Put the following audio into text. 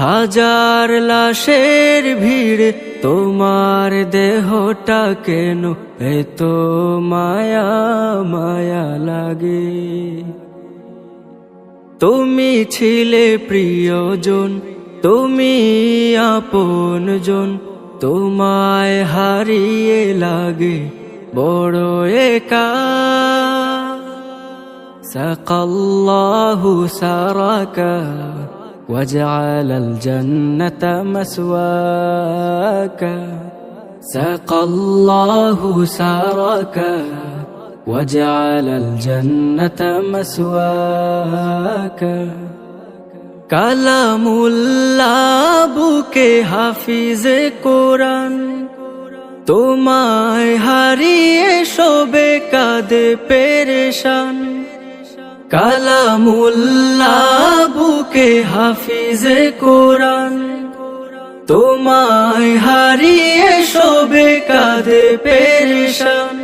হাজার লাশের ভিড় তোমার দেহটা কেন এত মায়া মায়া লাগে? তুমি ছিলে প্রিয়জন, তুমি আপনজন, তোমায় হারিয়ে লাগে বড় একা। সকল্লাহু সারাকা। وجعل الجنة مسواك سقى الله سرك وجعل الجنة مسواك কালামুল্লাহ বুকে হাফিজে কোরআন তোমায় হারিয়ে শোবে কাঁদে পেরেশান কালামুল্লাহ বুকে হাফিজে কোরআন। তোমায় হারিয়ে শোবে কাঁদে পেরেশান।